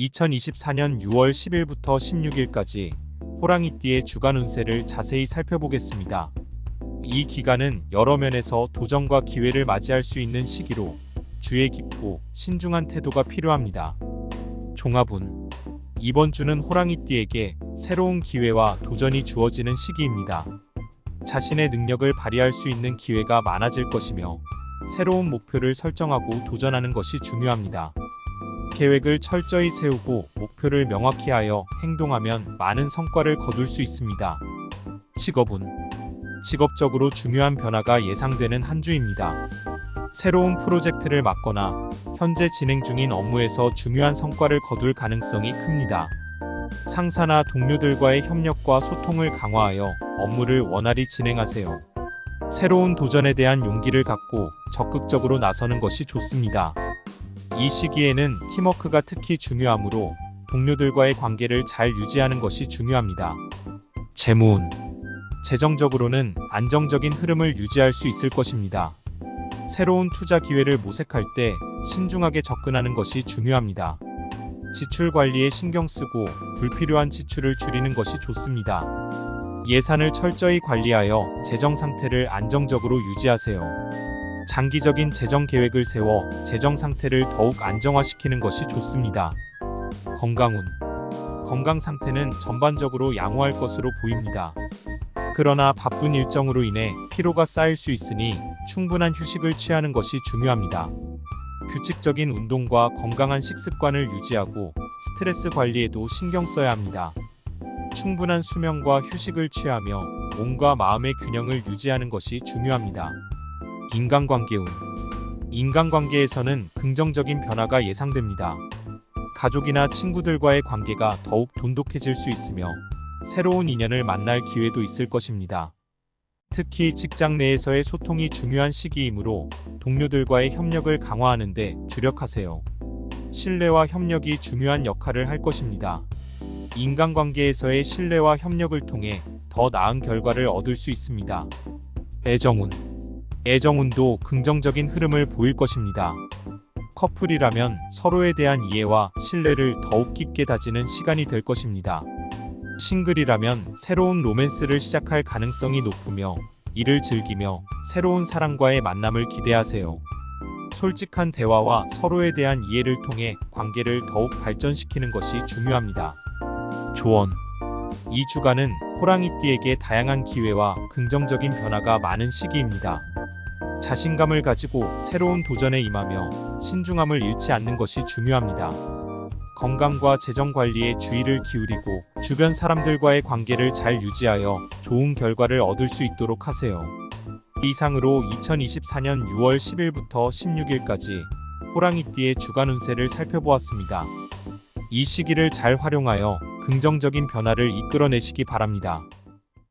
2024년 6월 10일부터 16일까지 호랑이띠의 주간 운세를 자세히 살펴보겠습니다. 이 기간은 여러 면에서 도전과 기회를 맞이할 수 있는 시기로 주의 깊고 신중한 태도가 필요합니다. 종합운 이번 주는 호랑이띠에게 새로운 기회와 도전이 주어지는 시기입니다. 자신의 능력을 발휘할 수 있는 기회가 많아질 것이며 새로운 목표를 설정하고 도전하는 것이 중요합니다. 계획을 철저히 세우고 목표를 명확히 하여 행동하면 많은 성과를 거둘 수 있습니다. 직업운 직업적으로 중요한 변화가 예상되는 한 주입니다. 새로운 프로젝트를 맡거나 현재 진행 중인 업무에서 중요한 성과를 거둘 가능성이 큽니다. 상사나 동료들과의 협력과 소통을 강화하여 업무를 원활히 진행하세요. 새로운 도전에 대한 용기를 갖고 적극적으로 나서는 것이 좋습니다. 이 시기에는 팀워크가 특히 중요하므로 동료들과의 관계를 잘 유지하는 것이 중요합니다. 재무운 재정적으로는 안정적인 흐름을 유지할 수 있을 것입니다. 새로운 투자 기회를 모색할 때 신중하게 접근하는 것이 중요합니다. 지출 관리에 신경 쓰고 불필요한 지출을 줄이는 것이 좋습니다. 예산을 철저히 관리하여 재정 상태를 안정적으로 유지하세요. 장기적인 재정 계획을 세워 재정 상태를 더욱 안정화시키는 것이 좋습니다. 건강운 건강 상태는 전반적으로 양호할 것으로 보입니다. 그러나 바쁜 일정으로 인해 피로가 쌓일 수 있으니 충분한 휴식을 취하는 것이 중요합니다. 규칙적인 운동과 건강한 식습관을 유지하고 스트레스 관리에도 신경 써야 합니다. 충분한 수면과 휴식을 취하며 몸과 마음의 균형을 유지하는 것이 중요합니다. 인간관계 운 인간관계에서는 긍정적인 변화가 예상됩니다. 가족이나 친구들과의 관계가 더욱 돈독해질 수 있으며 새로운 인연을 만날 기회도 있을 것입니다. 특히 직장 내에서의 소통이 중요한 시기이므로 동료들과의 협력을 강화하는 데 주력하세요. 신뢰와 협력이 중요한 역할을 할 것입니다. 인간관계에서의 신뢰와 협력을 통해 더 나은 결과를 얻을 수 있습니다. 애정운 애정운도 긍정적인 흐름을 보일 것입니다. 커플이라면 서로에 대한 이해와 신뢰를 더욱 깊게 다지는 시간이 될 것입니다. 싱글이라면 새로운 로맨스를 시작할 가능성이 높으며 이를 즐기며 새로운 사람과의 만남을 기대하세요. 솔직한 대화와 서로에 대한 이해를 통해 관계를 더욱 발전시키는 것이 중요합니다. 조언 이 주간은 호랑이띠에게 다양한 기회와 긍정적인 변화가 많은 시기입니다. 자신감을 가지고 새로운 도전에 임하며 신중함을 잃지 않는 것이 중요합니다. 건강과 재정 관리에 주의를 기울이고 주변 사람들과의 관계를 잘 유지하여 좋은 결과를 얻을 수 있도록 하세요. 이상으로 2024년 6월 10일부터 16일까지 호랑이띠의 주간 운세를 살펴보았습니다. 이 시기를 잘 활용하여 긍정적인 변화를 이끌어내시기 바랍니다.